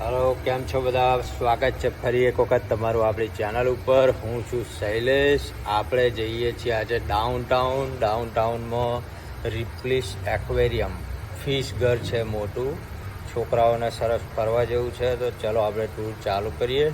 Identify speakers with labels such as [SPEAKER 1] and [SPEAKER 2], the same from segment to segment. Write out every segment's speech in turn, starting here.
[SPEAKER 1] Hello, કેમ છો બધા? સ્વાગત છે ફરી એક વખત તમારું આપણી ચેનલ ઉપર. હું છું શૈલેષ. આપણે જઈએ છીએ આજે ડાઉન ટાઉન ડાઉન ટાઉનમાં રિપ્લિસ એક્વેરિયમ ફિશ ઘર છે મોટું. છોકરાઓને સરસ ફરવા જેવું છે. તો ચલો આપણે ટૂર ચાલુ કરીએ.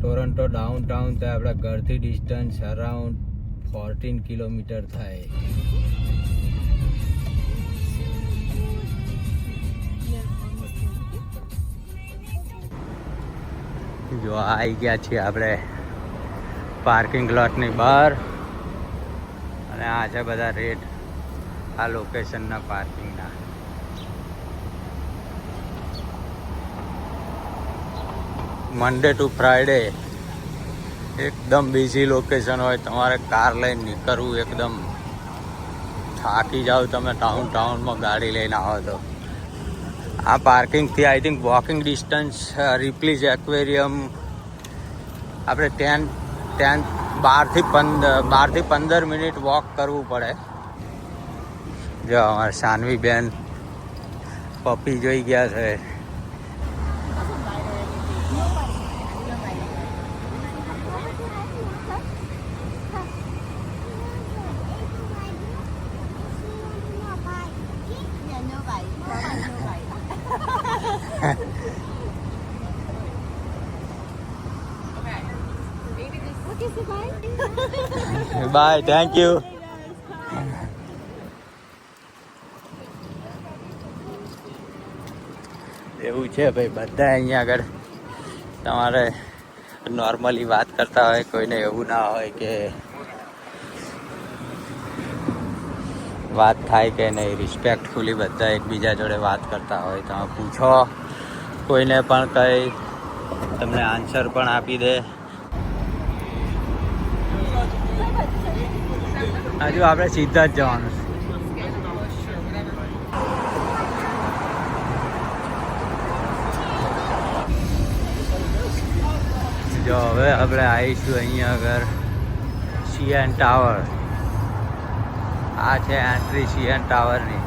[SPEAKER 1] ટોરન્ટો ડાઉન ટાઉન તો આપણા ઘરથી ડિસ્ટન્સ અરાઉન્ડ ફોર્ટીન કિલોમીટર થાય. જો આવી ગયા છીએ આપણે પાર્કિંગ લોટની બહાર. અને આ છે બધા રેટ. આ લોકેશનના પાર્કિંગના મંડે ટુ ફ્રાઈડે એકદમ બિઝી લોકેશન હોય, તમારે કાર લઈને નીકળવું એકદમ. થાકી જાઓ તમે ટાઉન ટાઉનમાં ગાડી લઈને આવો તો. આ પાર્કિંગથી I think walking distance Ripley's Aquarium આપણે ટેન ટેન બારથી પંદર બારથી પંદર મિનિટ વોક કરવું પડે. જો અમારે સાનવી બેન પપ્પી જોઈ ગયા છે. બાય થેન્ક યુ એવું છે ભાઈ, બધા અહીંયા આગળ તમારે નોર્મલી વાત કરતા હોય, કોઈને એવું ના હોય કે વાત થાય કે નહીં. રિસ્પેક્ટફુલી બધા એકબીજા જોડે વાત કરતા હોય. તમે પૂછો, કોઈને પણ કંઈ, તમને આન્સર પણ આપી દે. હજુ આપણે સીધા જ જવાનું છે. જો હવે આપણે આવીશું અહીંયા આગળ સીએન ટાવર. આ છે એન્ટ્રી સીએન ટાવરની.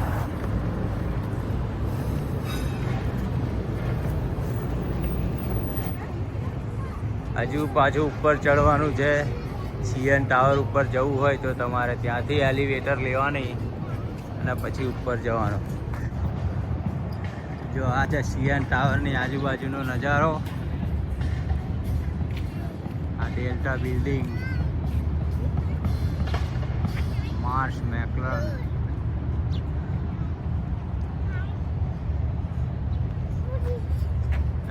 [SPEAKER 1] હજુ પાછું ઉપર ચડવાનું છે. સીએન ટાવર ઉપર જવું હોય તો તમારે ત્યાંથી એલિવેટર લેવાની અને પછી ઉપર જવાનું. જો આ છે સીએન ટાવરની આજુબાજુનો નજારો. આ ડેલ્ટા બિલ્ડિંગ માર્શ મેકલર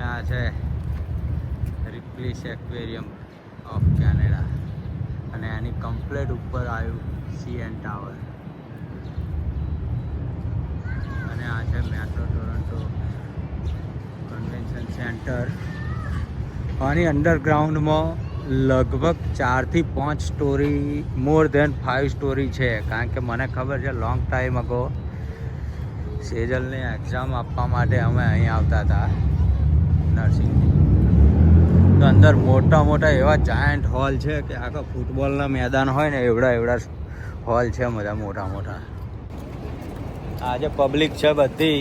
[SPEAKER 1] આ છે રિપ્લીસ એક્વેરિયમ ઓફ કેનેડા અને એની કમ્પ્લેટ ઉપર આવ્યું સીએન ટાવર અને આ છે મેટ્રો ટોરન્ટો કન્વેન્શન સેન્ટર આની અંડરગ્રાઉન્ડમાં લગભગ ચારથી પાંચ story more than five story છે. કારણ કે મને ખબર છે લોંગ ટાઈમ અગો સેજલની એક્ઝામ આપવા માટે અમે અહીં આવતા હતા નર્સિંગની તો અંદર મોટા મોટા એવા જાયન્ટ હોલ છે કે આખા ફૂટબોલના મેદાન હોય ને એવડા એવડા હોલ છે બધા મોટા મોટા. આજે પબ્લિક છે બધી,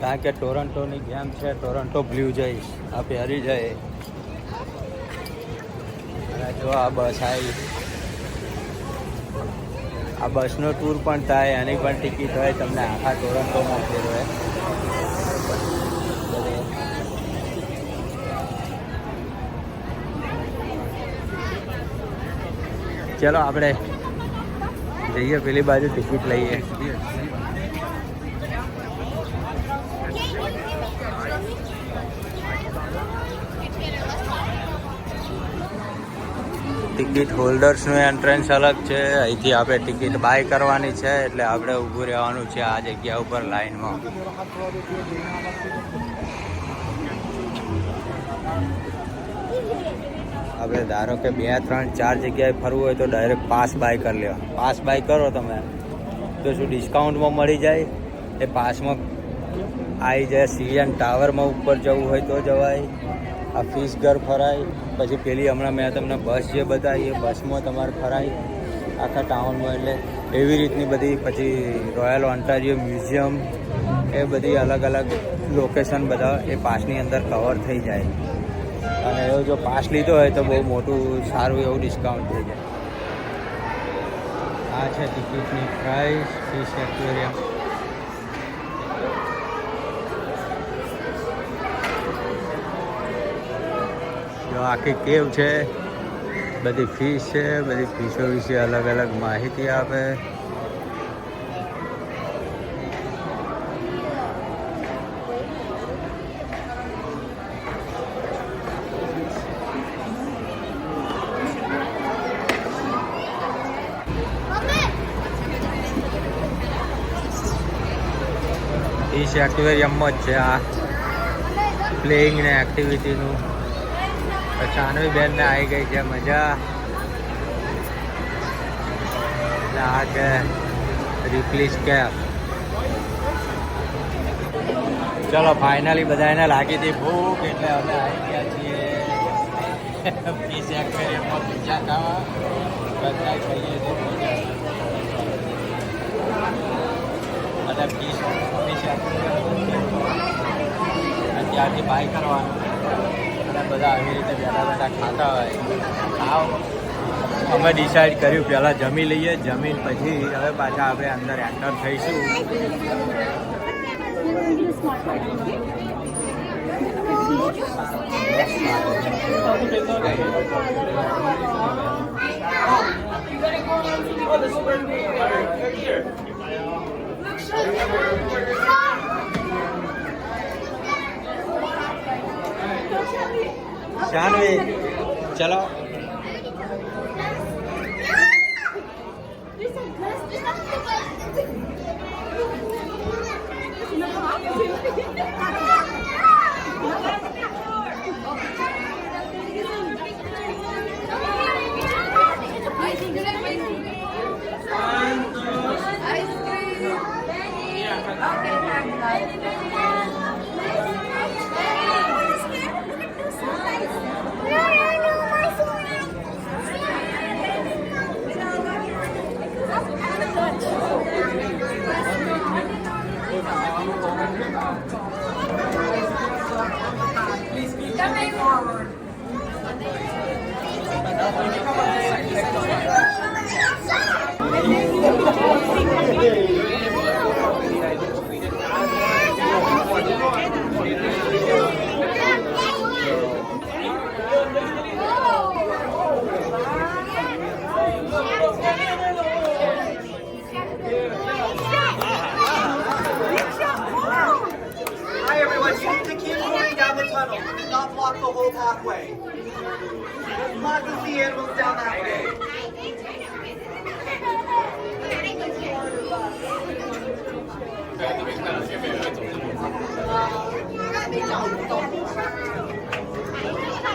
[SPEAKER 1] કારણ કે ટોરન્ટોની ગેમ છે ટોરન્ટો બ્લુ જઈશ આ પહેરી જાય. અને જો આ બસ આવી. આ બસનો ટૂર પણ થાય, એની પણ ટિકિટ હોય, તમને આખા ટોરન્ટોમાં ફેરવે. ચલો આપણે જઈએ પેલી બાજુ ટિકિટ લઈએ. ટિકિટ હોલ્ડર્સનું એન્ટ્રન્સ અલગ છે. અહીંથી આપણે ટિકિટ બાય કરવાની છે, એટલે આપણે ઊભું રહેવાનું છે આ જગ્યા ઉપર લાઈનમાં આપણે ધારો કે બે, ત્રણ, ચાર જગ્યાએ ફરવું હોય તો ડાયરેક્ટ પાસ બાય કરી લેવા પાસ બાય કરો તમે. તો શું ડિસ્કાઉન્ટમાં મળી જાય? એ પાસમાં આવી જાય. સીએન ટાવરમાં ઉપર જવું હોય તો જવાય. આ ફિશ ઘર ફરાય. પછી પેલી હમણાં મેં તમને બસ જે બતાવી, એ બસમાં તમારે ફરાય. આખા ટાઉનમાં એટલે એવી રીતની બધી, પછી રોયલ ઓન્ટારિયો મ્યુઝિયમ એ બધી અલગ અલગ લોકેશન બધા એ પાસની અંદર કવર થઈ જાય. અને એવો જો પાસ લીધો હોય તો બહુ મોટું સારું એવું ડિસ્કાઉન્ટ થઈ જાય. આ છે ટિકિટની પ્રાઇસ ફિશ એક્વેરિયમ જો આખી કેવ છે, બધી ફીસ છે, બધી ફીસો વિશે અલગ અલગ માહિતી આપે. ફિશ એક્વેરિયમમાં જ છે આ પ્લેઇંગ ને એક્ટિવિટીનું ચાનવી બેન ને આવી ગઈ છે, મજા. આ છે રિપ્લીસ કેપ ચલો ફાઇનલી બધાને લાગી હતી ભૂખ, એટલે અમે આવી ગયા છીએ. ફિશ એક્વેરિયમમાં પીઝા ખાવા. બધા ખાઈએ છીએ. અને ફિશ ફિશ ત્યાંથી બાય કરવાનું. અને બધા આવી રીતે બેઠા બેઠા ખાતા હોય. ખાવ અમે ડિસાઈડ કર્યું, પહેલાં જમી લઈએ. જમીન પછી હવે પાછા આપણે અંદર એન્ટર થઈશું. શાનવી ચલો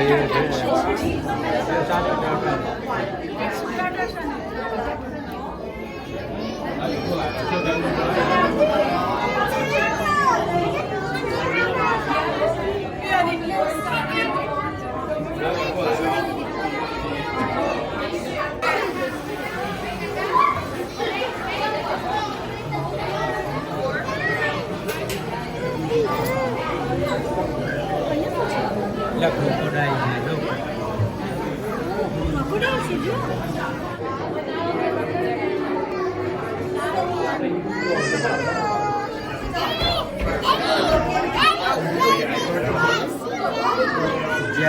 [SPEAKER 2] Thank you.
[SPEAKER 1] ભાઈઓ છે ચાલો ચાલો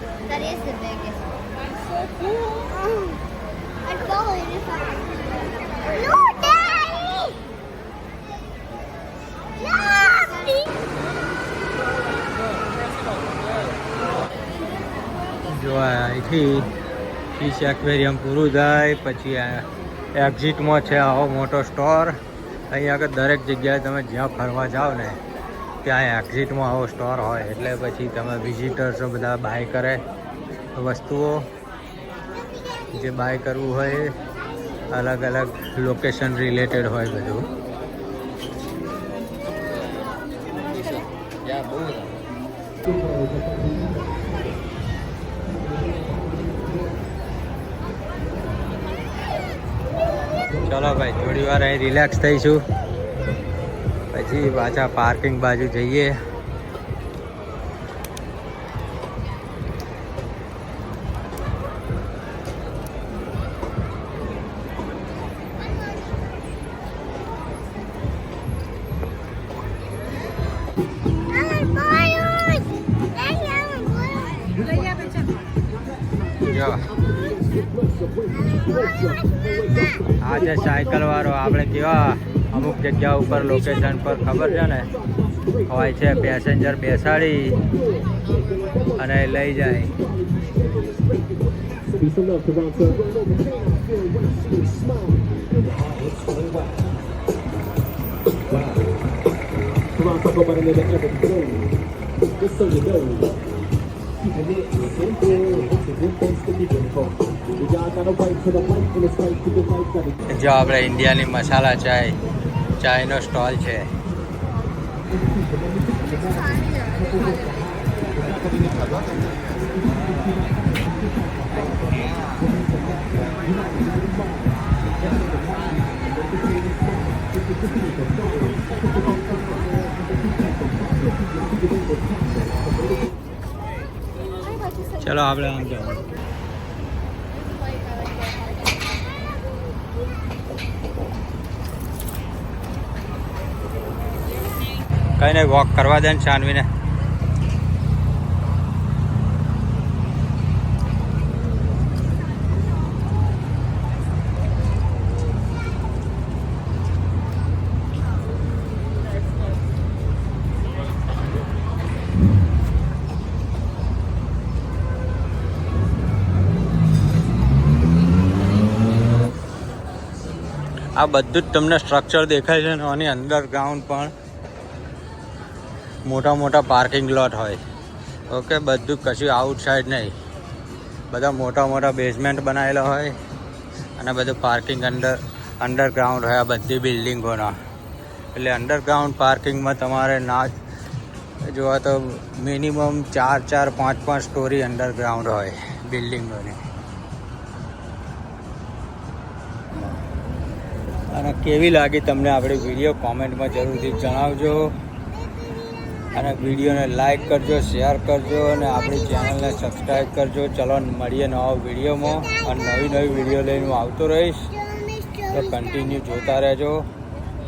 [SPEAKER 2] That is the biggest. I'd follow it if I. No, Daddy!
[SPEAKER 1] No! અહીંથી ફિશ એક્વેરિયમ પૂરું થાય પછી એક્ઝિટમાં છે આવો મોટો સ્ટોર અહીં આગળ દરેક જગ્યાએ તમે જ્યાં ફરવા જાઓ ને ત્યાં એક્ઝિટમાં આવો સ્ટોર હોય એટલે પછી તમે વિઝિટર્સો બધા બાય કરે. વસ્તુઓ જે બાય કરવું હોય અલગ અલગ લોકેશન રિલેટેડ હોય બધું. ચલો ભાઈ, થોડી વાર અહીં રિલેક્સ થઈશું. પછી પાછા પાર્કિંગ બાજુ જઈએ
[SPEAKER 2] I'm bored! Daddy, I'm bored.
[SPEAKER 1] જો આ સાયકલ વાળો આપણે કેવા અમુક જગ્યા ઉપર લોકેશન પર ખબર છે ને હોય છે પેસેન્જર બેસાડી અને લઈ જાય. જો આપણે ઇન્ડિયાની મસાલા ચાય ચાયનો સ્ટોલ છે. ચલો આપણે આમ જાઓ કઈ નહીં વોક કરવા દે ને શાનવીને આ બધું જ તમને સ્ટ્રક્ચર દેખાય છે ને, આની અંડરગ્રાઉન્ડ પણ. મોટા મોટા પાર્કિંગ લોટ હોય. ઓકે બધું કશું આઉટસાઇડ નહીં. બધા મોટા મોટા બેઝમેન્ટ બનાવેલા હોય અને બધું પાર્કિંગ અંડર અંડરગ્રાઉન્ડ હોય આ બધી બિલ્ડિંગોના એટલે અંડરગ્રાઉન્ડ પાર્કિંગમાં તમારે ના જોવા તો મિનિમમ ચાર ચાર, પાંચ પાંચ સ્ટોરી અંડરગ્રાઉન્ડ હોય બિલ્ડિંગોની અને કેવી લાગી તમને આપણી વીડિયો કોમેન્ટમાં જરૂરથી જણાવજો. અને વિડીયોને લાઇક કરજો શેર કરજો અને આપણી ચેનલને સબસ્ક્રાઈબ કરજો. ચલો, મળીએ નવા વિડીયોમાં. અને નવી નવી વીડિયો લઈને હું આવતો રહીશ. તો કન્ટિન્યુ જોતા રહેજો.